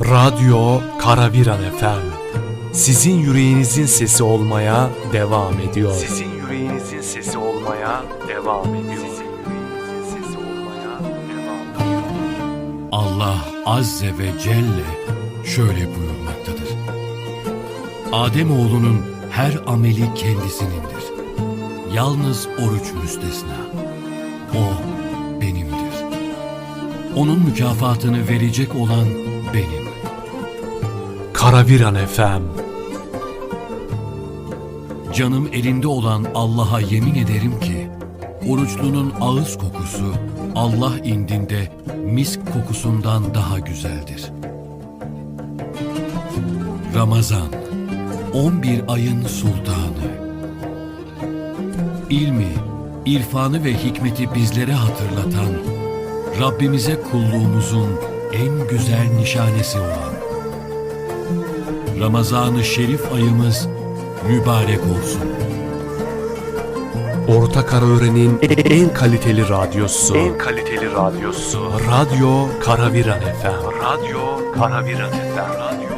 Radyo Karaviran FM. Sizin yüreğinizin sesi olmaya devam ediyor. Sizin yüreğinizin sesi olmaya devam ediyor. Sizin yüreğinizin sesi olmaya devam ediyor. Allah Azze ve Celle şöyle buyurmaktadır. Ademoğlunun her ameli kendisinindir. Yalnız oruç müstesna. O benimdir. Onun mükafatını verecek olan benim. Karaviran FM. Canım elinde olan Allah'a yemin ederim ki, oruçlunun ağız kokusu Allah indinde misk kokusundan daha güzeldir. Ramazan, 11 ayın sultanı. İlmi, irfanı ve hikmeti bizlere hatırlatan, Rabbimize kulluğumuzun en güzel nişanesi olan, Ramazan-ı Şerif ayımız mübarek olsun. Orta Karaören'in en kaliteli radyosu. En kaliteli radyosu. Radyo Karaviran FM. Radyo Karaviran FM. Radyo